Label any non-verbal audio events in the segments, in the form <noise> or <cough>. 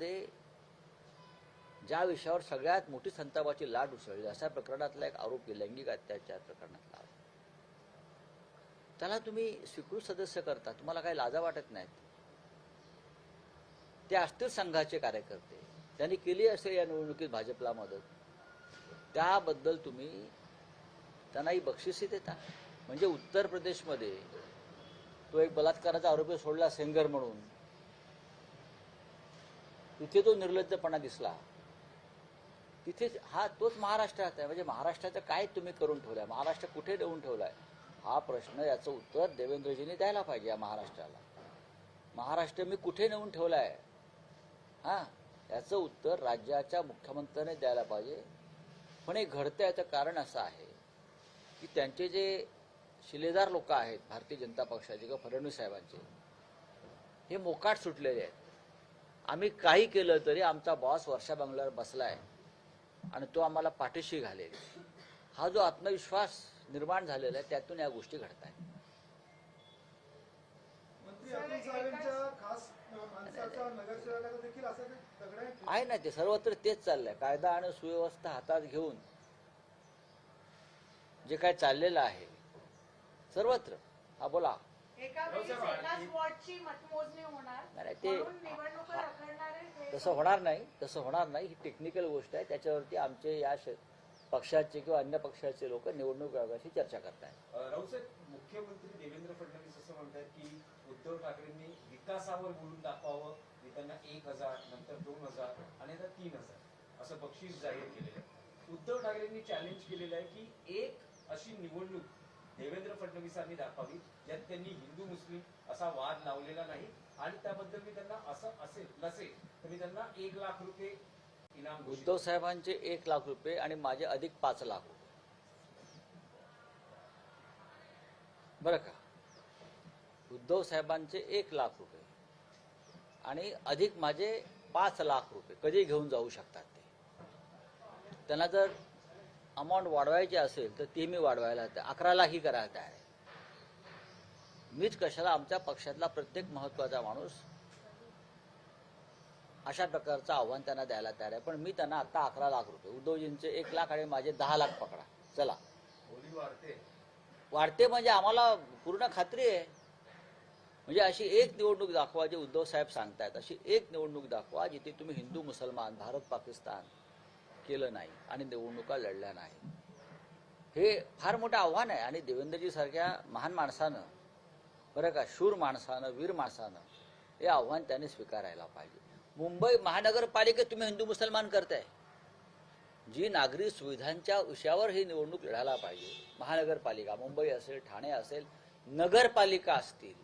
राज्यामध्ये ज्या विषयावर सगळ्यात मोठी संतापाची लाट उसळली अशा प्रकरणातला एक आरोपी लैंगिक अत्याचार प्रकरणातला त्याला तुम्ही स्वीकृत सदस्य करता तुम्हाला काही लाजा वाटत नाहीत. ते असतील संघाचे कार्यकर्ते त्यांनी केली असेल या निवडणुकीत भाजपला मदत. त्याबद्दल तुम्ही त्यांनाही बक्षिसी देता. म्हणजे उत्तर प्रदेशमध्ये तो एक बलात्काराचा आरोपी सोडला सेंगर म्हणून. तिथे तो निर्लज्जपणा दिसला. तिथे हा तोच महाराष्ट्रात आहे. म्हणजे महाराष्ट्राचं काय तुम्ही करून ठेवलंय? महाराष्ट्र कुठे देऊन ठेवलाय? हा प्रश्न याचं उत्तर देवेंद्रजींनी द्यायला पाहिजे या महाराष्ट्राला. महाराष्ट्र मी कुठे नेऊन ठेवलाय? हा? याचं उत्तर राज्याच्या मुख्यमंत्र्याने द्यायला पाहिजे. पण हे घडतं याचं कारण असं आहे की त्यांचे जे शिलेदार लोक आहेत भारतीय जनता पक्षाचे किंवा फडणवीस साहेबांचे हे मोकाट सुटलेले आहेत. आम्ही काही केलं तरी आमचा बॉस वर्षा बंगल्यावर बसलाय. आणि तो आम्हाला पाठीशी घालेल. हा जो आत्मविश्वास निर्माण झालेला आहे त्यातून या गोष्टी घडत आहेत मंत्री अतुल सावेंच्या खास माणसाचा नगरसेवकाचा देखील असं काही दगड आहे? आहे ना ते सर्वत्र तेच चाललंय. कायदा आणि सुव्यवस्था हातात घेऊन जे काय चाललेलं आहे सर्वत्र. हा बोला. एका वेळी एकाच वॉर्डची मतमोजणी होणार. नाही, ते- म्हणून निवडणुका रखडणारे हे तसं होणार नाही तसं होणार नाही. ही टेक्निकल गोष्ट आहे. त्याच्यावरती आमचे या श- पक्षाचे किंवा अन्य पक्षाचे लोक निवडणूक आयोगाशी चर्चा करतायत. राऊसाहेब मुख्यमंत्री देवेंद्र फडणवीस असं म्हणतात की उद्धव ठाकरेंनी विकासावर बोलून दाखवावं मी त्यांना एक हजार नंतर दोन हजार आणि आता तीन हजार असं बक्षीस जाहीर केलेलं आहे. उद्धव ठाकरेंनी चॅलेंज केलेलं आहे की एक अशी निवडणूक देवेंद्र फडणवीसांनी दाखवावी. ज्यात त्यांनी हिंदू मुस्लिम असा वाद लावलेला नाही. आणि त्याबद्दल मी त्यांना असं असेल नसेल तर मी त्यांना एक लाख रुपये इनाम उद्धव साहेबांचे एक लाख रुपये आणि माझे अधिक पाच लाख रुपये. बरं का? उद्धव साहेबांचे एक लाख रुपये आणि अधिक माझे पाच लाख रुपये. कधी घेऊन जाऊ शकतात ते? त्यांना जर अमाऊंट वाढवायची असेल तर ती मी वाढवायला तयार अकरा लाखही करायला तयार आहे. मीच कशाला आमच्या पक्षातला प्रत्येक महत्त्वाचा माणूस अशा प्रकारचं आव्हान त्यांना द्यायला तयार आहे. पण मी त्यांना आता अकरा लाख रुपये उद्धवजींचे एक लाख आणि माझे दहा लाख पकडा. चला. वाढते म्हणजे आम्हाला पूर्ण खात्री आहे. म्हणजे अशी एक निवडणूक दाखवा जे उद्धव साहेब सांगतायत अशी एक निवडणूक दाखवा जिथे तुम्ही हिंदू मुसलमान भारत पाकिस्तान केलं नाही आणि निवडणुका लढल्या नाही. हे फार मोठं आव्हान आहे. आणि देवेंद्रजी सारख्या महान माणसानं बरं का शूर माणसानं वीर माणसानं हे आव्हान त्याने स्वीकारायला पाहिजे. मुंबई महानगरपालिकेत तुम्ही हिंदू मुसलमान करताय. जी नागरी सुविधांच्या विषयावर ही निवडणूक लढायला पाहिजे. महानगरपालिका मुंबई असेल ठाणे असेल नगरपालिका असतील.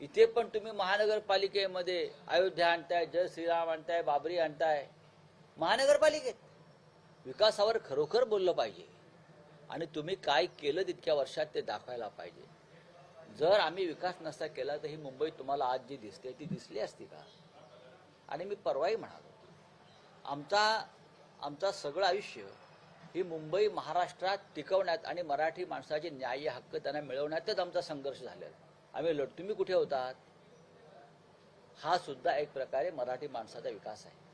इथे पण तुम्ही महानगरपालिकेमध्ये अयोध्या आणताय जय श्रीराम आणताय बाबरी आणताय महानगरपालिकेत. विकासावर खरोखर बोललं पाहिजे. आणि तुम्ही काय केलं तितक्या वर्षात ते दाखवायला पाहिजे. जर आम्ही विकास नसता केला तर ही मुंबई तुम्हाला आज जी दिसते ती दिसली असती का? आणि मी परवाही म्हणालो. आमचा आमचा सगळं आयुष्य ही मुंबई महाराष्ट्रात टिकवण्यात आणि मराठी माणसाचे न्याय्य हक्क त्यांना मिळवण्यातच आमचा संघर्ष झालेला आहे. आम्ही लढ तुम्ही कुठे होतात? हा सुद्धा एक प्रकारे मराठी माणसाचा विकास आहे.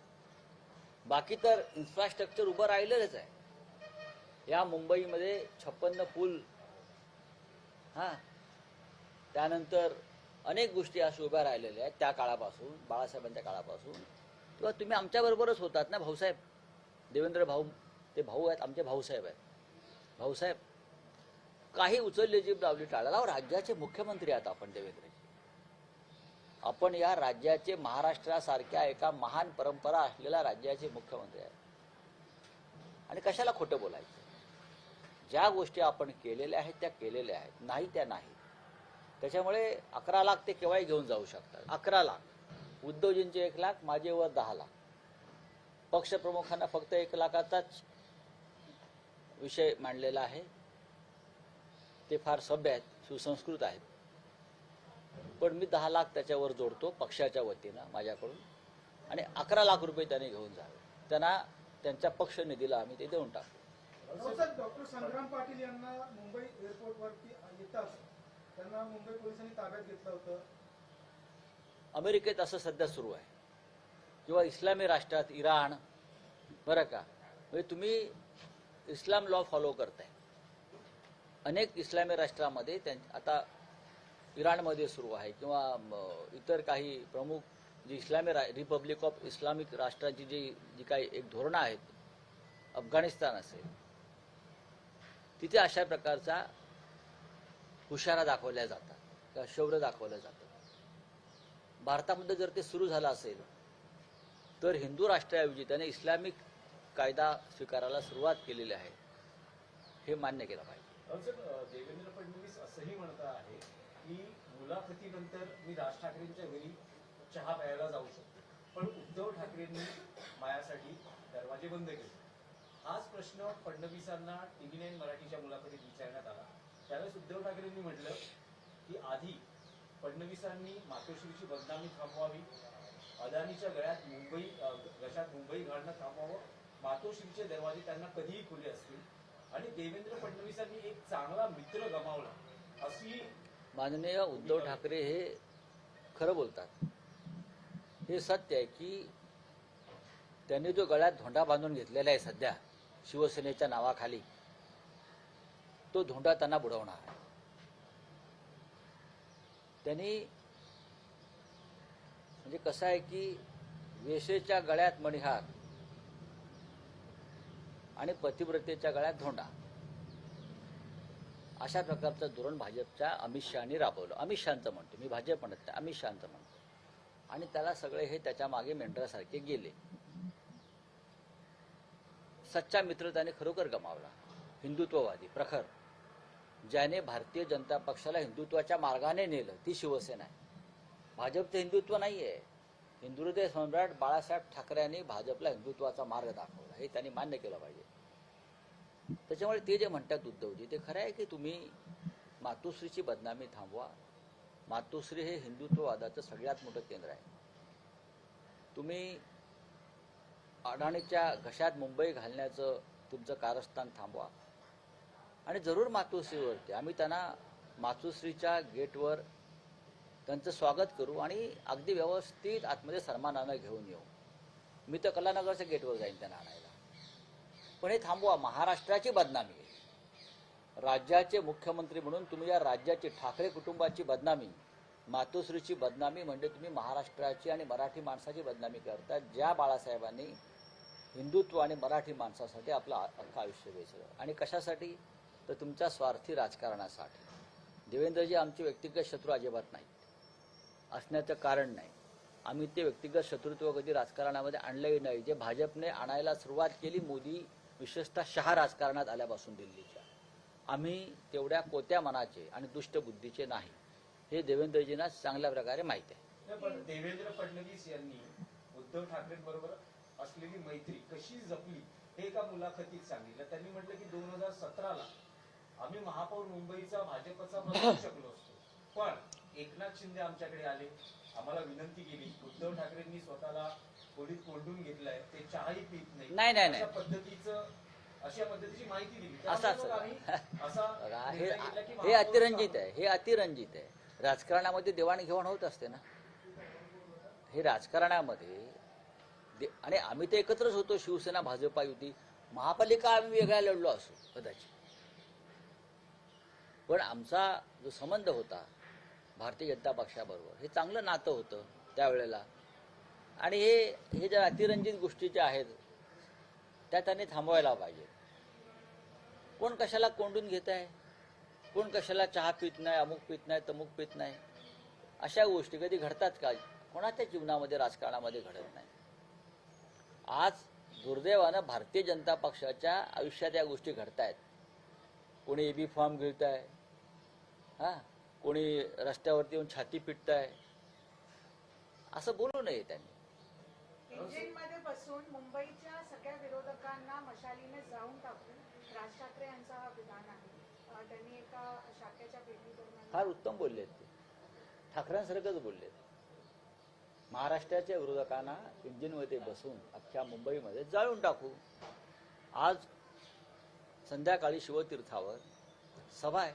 बाकी तर इन्फ्रास्ट्रक्चर उभं राहिलेलंच आहे. या मुंबईमध्ये छप्पन्न पूल हा त्यानंतर अनेक गोष्टी अशा उभ्या राहिलेल्या आहेत त्या काळापासून बाळासाहेबांच्या काळापासून. किंवा तुम्ही आमच्याबरोबरच होतात ना भाऊसाहेब? देवेंद्र भाऊ ते भाऊ आहेत आमचे भाऊसाहेब आहेत. भाऊसाहेब काही उचलले जीभ लावली टाळाला राज्याचे मुख्यमंत्री आहेत आपण देवेंद्र आपण या राज्याचे महाराष्ट्रासारख्या एका महान परंपरा असलेल्या राज्याचे मुख्यमंत्री आहेत. आणि कशाला खोटं बोलायचं? ज्या गोष्टी आपण केलेल्या आहेत त्या केलेल्या आहेत. नाही त्या नाही. त्याच्यामुळे अकरा लाख ते केव्हाही घेऊन जाऊ शकतात. अकरा लाख. उद्धवजींचे एक लाख माझे वर दहा लाख. पक्षप्रमुखांना फक्त एक लाखाचाच विषय मांडलेला आहे. ते फार सभ्य आहेत सुसंस्कृत आहेत. पण मी दहा लाख त्याच्यावर जोडतो पक्षाच्या वतीनं माझ्याकडून. आणि अकरा लाख रुपये त्याने घेऊन जावे. त्यांना त्यांच्या पक्ष निधीला आम्ही ते देऊन टाकू. राऊसाहेब डॉक्टर संग्राम पाटील यांना मुंबई एअरपोर्टवरती येताच त्यांना मुंबई पोलिसांनी ताब्यात घेतलं होतं. अमेरिकेत असं सध्या सुरू आहे. किंवा इस्लामी राष्ट्रात इराण बरं का? म्हणजे तुम्ही इस्लाम लॉ फॉलो करताय. अनेक इस्लामी राष्ट्रामध्ये त्यां आता इराणमध्ये सुरू आहे किंवा इतर काही प्रमुख जी इस्लामी रा रिपब्लिक ऑफ इस्लामिक राष्ट्राची जी जी काही एक धोरणं आहेत अफगाणिस्तान असेल तिथे अशा प्रकारचा हुशारा दाखवल्या जातात किंवा शौर्य दाखवलं जातं. भारतामध्ये जर ते सुरू झालं असेल तर हिंदू राष्ट्राऐवजी त्याने इस्लामिक कायदा स्वीकारायला सुरुवात केलेली आहे हे मान्य केलं पाहिजे. देवेंद्र फडणवीस असंही म्हणत आहे की मुलाखतीनंतर मी राज ठाकरेंच्या घरी चहा प्यायला जाऊ शकतो. पण उद्धव ठाकरेंनी माझ्यासाठी दरवाजे बंद केले. हाच प्रश्न फडणवीसांना टीव्ही नाईन मराठीच्या मुलाखतीत विचारण्यात आला. त्यावेळेस उद्धव ठाकरेंनी म्हटलं की आधी फडणवीसांनी मातोश्रीची बदनामी थांबवावी. अदानीच्या गळ्यात मुंबई गशात मुंबई घालणं थांबवावं. मातोश्रीचे दरवाजे त्यांना कधीही खुले असतील. आणि देवेंद्र फडणवीसांनी एक चांगला मित्र गमावला. अशी माननीय उद्धव ठाकरे हे खरं बोलतात. हे सत्य आहे की त्यांनी जो गळ्यात धोंडा बांधून घेतलेला आहे सध्या शिवसेनेच्या नावाखाली तो धोंडा त्यांना बुडवणार आहे. त्यांनी म्हणजे कसं आहे की वेशेच्या गळ्यात मणिहार आणि पतिव्रतेच्या गळ्यात धोंडा. अशा प्रकारचं धोरण भाजपच्या अमित शहानी राबवलं. अमित शहाचं म्हणतो. मी भाजप म्हणत नाही. अमित शहाचं म्हणतो. आणि त्याला सगळे हे त्याच्यामागे मेंढरासारखे गेले. सच्चा मित्र त्याने खरोखर गमावला. हिंदुत्ववादी प्रखर. ज्याने भारतीय जनता पक्षाला हिंदुत्वाच्या मार्गाने नेलं. ती शिवसेना आहे. भाजपचं हिंदुत्व नाही आहे हिंदुहृदय सम्राट बाळासाहेब ठाकरेंनी भाजपला हिंदुत्वाचा मार्ग दाखवला. हे त्यांनी मान्य केलं पाहिजे. त्याच्यामुळे ते जे म्हणतात उद्धवजी ते खरं आहे की तुम्ही मातोश्रीची बदनामी थांबवा. मातोश्री हे हिंदुत्ववादाचं सगळ्यात मोठं केंद्र आहे. तुम्ही अडाणीच्या घशात मुंबई घालण्याचं तुमचं कारस्थान थांबवा. आणि जरूर मातोश्रीवरती. आम्ही त्यांना मातोश्रीच्या गेटवर त्यांचं स्वागत करू आणि अगदी व्यवस्थित आतमध्ये सन्मानानं घेऊन येऊ. मी तर कलानगरच्या गेटवर जाईन त्यांना आणायला. पण हे थांबवा महाराष्ट्राची बदनामी. आहे राज्याचे मुख्यमंत्री म्हणून तुम्ही या राज्याची ठाकरे कुटुंबाची बदनामी मातोश्रीची बदनामी म्हणजे तुम्ही महाराष्ट्राची आणि मराठी माणसाची बदनामी करता ज्या बाळासाहेबांनी हिंदुत्व आणि मराठी माणसासाठी आपलं अख्खं आयुष्य वेचलं. आणि कशासाठी? तर तुमच्या स्वार्थी राजकारणासाठी. देवेंद्रजी आमचे व्यक्तिगत शत्रू अजिबात नाहीत. असण्याचं कारण नाही. आम्ही ते व्यक्तिगत शत्रुत्व कधी राजकारणामध्ये आणलंही नाही. जे भाजपने आणायला सुरुवात केली मोदी विशेषतः शहा राजकारणात आल्यापासून दिल्लीच्या. आम्ही तेवढ्या कोत्या मनाचे आणि दुष्ट बुद्धीचे नाही. हे देवेंद्रजींना चांगल्या प्रकारे माहिती आहे. पण देवेंद्र फडणवीस यांनी उद्धव ठाकरेंबरोबर असलेली मैत्री कशी जपली हे एका मुलाखतीत सांगितलं. त्यांनी म्हटलं की दोन हजार सतराला आम्ही महापौर मुंबईचा भाजपचा बनवू शकलो असतो. पण एकनाथ शिंदे आमच्याकडे आले. आम्हाला विनंती केली. उद्धव ठाकरेंनी स्वतःला खोलीत कोंडून घेतलंय ते चहाही पित नाही, नाही, नाही. अशा पद्धतीचं अशा पद्धतीची माहिती दिली. असं त्यामुळे <laughs> हे निर्णय घेतला की हे महापौर अतिरंजित आहे हे अतिरंजित आहे. राजकारणामध्ये देवाणघेवाण होत असते ना. हे राजकारणामध्ये दे- आणि आम्ही तर एकत्रच होतो शिवसेना भाजपा युती. महापालिका आम्ही वेगळ्या लढलो असू कदाचित. पण आमचा जो संबंध होता भारतीय जनता पक्षाबरोबर हे चांगलं नातं होतं त्यावेळेला. आणि हे हे ज्या अतिरंजित गोष्टी ज्या आहेत त्या त्यांनी थांबवायला पाहिजे. कोण कशाला कोंडून घेत आहे? कोण कशाला चहा पित नाही अमुक पित नाही तमुक पित नाही? अशा गोष्टी कधी घडतात का? कोणाच्या जीवनामध्ये राजकारणामध्ये घडत नाही. आज दुर्दैवानं भारतीय जनता पक्षाच्या आयुष्यात या गोष्टी घडत आहेत कोणी ए बी फॉर्म गिळत आहे हा? कोणी रस्त्यावरती येऊन छाती पिटत आहे असं बोलू नये त्यांनी. मध्ये बसून मुंबईच्या सगळ्या विरोधकांना मशालीने जाऊन टाकून राज ठाकरे यांचा हा विधान आहे. त्यांनी एका शाखेच्या भेटी फार उत्तम बोलले ते. ठाकरेंसारखंच बोलले महाराष्ट्राच्या विरोधकांना इंजिनमध्ये बसून अख्ख्या मुंबईमध्ये जाळून टाकू आज संध्याकाळी शिवतीर्थावर सभा आहे.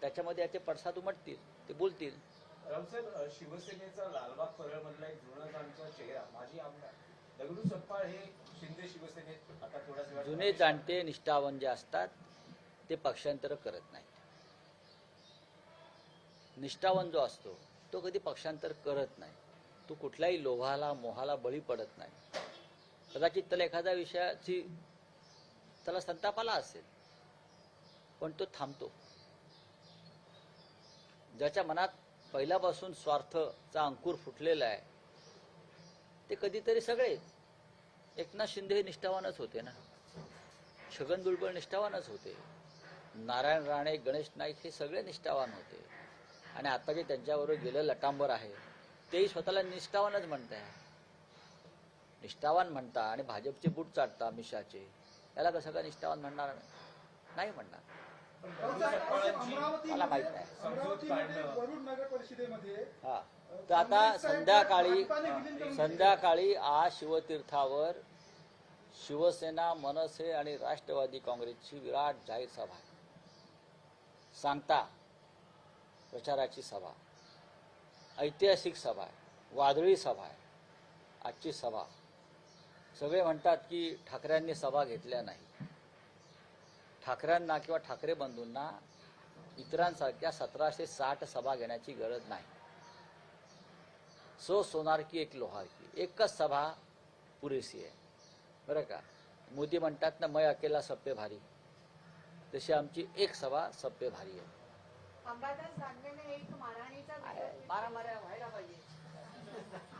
त्याच्यामध्ये याचे पडसाद उमटतील ते बोलतील. रावसाहेब शिवसेनेचा लालबाग परळ मधला एक जुना जाणता चेहरा माजी आमदार. दगडू सपकाळ हे शिंदे शिवसेनेत आता वेळात जुने जाणते निष्ठावन जे असतात ते पक्षांतर करत नाहीत. निष्ठावन जो असतो तो कधी पक्षांतर करत नाही. तो कुठल्याही लोभाला मोहाला बळी पडत नाही. कदाचित त्याला एखाद्या विषयाची त्याला संतापाला असेल पण तो थांबतो. ज्याच्या मनात पहिल्यापासून स्वार्थचा अंकुर फुटलेला आहे. ते कधीतरी सगळे एकनाथ शिंदे हे निष्ठावानच होते ना. छगन दुर्बळ निष्ठावानच होते. नारायण राणे गणेश नाईक हे सगळे निष्ठावान होते. आणि आता जे त्यांच्याबरोबर गेलं लटांबर आहे तेही स्वतःला निष्ठावानच म्हणत आहे. निष्ठावान म्हणता आणि भाजपचे बूट चाटता मिशाचे याला कसं का निष्ठावान म्हणणार नाही म्हणणार. हा. तर आता संध्याकाळी संध्याकाळी आज शिवतीर्थावर शिवसेना मनसे आणि राष्ट्रवादी काँग्रेसची विराट जाहीर सभा आहे. सांगता प्रचाराची सभा ऐतिहासिक सभा आहे वादळी सभा आहे आजची सभा. सगळे म्हणतात की ठाकरेंनी सभा घेतल्या नाही. ठाकरेंना किंवा ठाकरे बंधूंना इतरांसारख्या सतराशे साठ सभा घेण्याची गरज नाही. सो सोनार की एक लोहार की. एकच सभा पुरेशी आहे. बरं का? मोदी म्हणतात ना मैं अकेला सप्पे भारी. तशी आमची एक सभा सप्पे भारी आहे. अंबादास दानवेने एक मारहाणीचा व्हिडिओ मारा माऱ्या व्हायला पाहिजे.